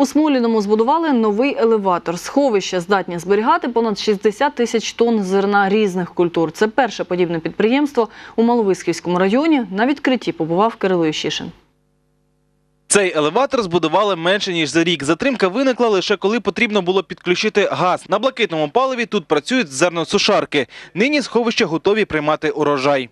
У Смоліному збудували новий елеватор. Сховище здатні зберігати понад 60 тисяч тонн зерна різних культур. Це перше подібне підприємство у Маловиськівському районі. На відкритті побував Кирило Ющишин. Цей елеватор збудували менше ніж за рік. Затримка виникла лише коли потрібно було підключити газ. На блакитному паливі тут працюють зерносушарки. Нині сховища готові приймати урожай.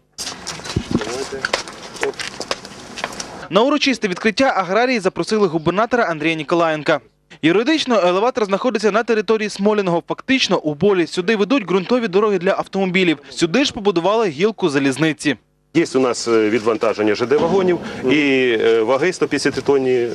На урочисте відкриття аграрії запросили губернатора Андрія Ніколаєнка. Юридично елеватор знаходиться на території Смоліного. Фактично у болі сюди ведуть ґрунтові дороги для автомобілів. Сюди ж побудували гілку залізниці. Є у нас е, відвантаження ЖД-вагонів і е, ваги 150 тонні е,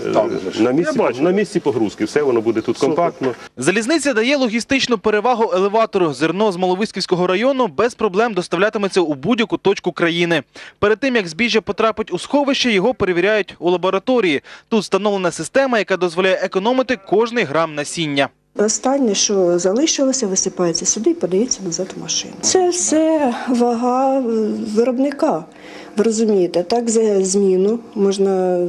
на місці, на місці погрузки. Все воно буде тут компактно. Залізниця дає логістичну перевагу елеватору. Зерно з Маловиськівського району без проблем доставлятиметься у будь-яку точку країни. Перед тим як збіжжя потрапить у сховище, його перевіряють у лабораторії. Тут встановлена система, яка дозволяє економити кожний грам насіння. Останнє, що залишилося, висипається сюди і подається назад в машину. Це все вага е, виробника. Ви розумієте, так за зміну можна.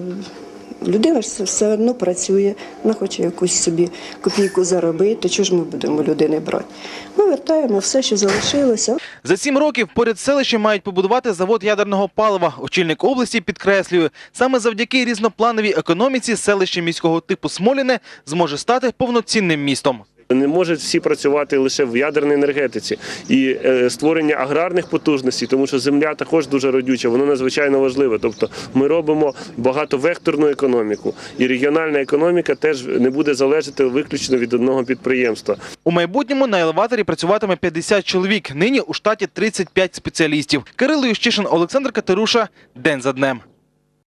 Людина ж все одно працює, вона хоче якусь собі копійку заробити. Чого ж ми будемо людини брати? Вертаємо все, що залишилося. За сім років поряд селищем мають побудувати завод ядерного палива. Очільник області підкреслює, саме завдяки різноплановій економіці селище міського типу Смоліне зможе стати повноцінним містом. Не можуть всі працювати лише в ядерній енергетиці і е, створення аграрних потужностей, тому що земля також дуже родюча, воно надзвичайно важливе. Тобто ми робимо багатовекторну економіку, і регіональна економіка теж не буде залежати виключно від одного підприємства. У майбутньому на елеваторі працюватиме 50 чоловік. Нині у штаті 35 спеціалістів. Кирило Ющишин, Олександр Катеруша. День за днем.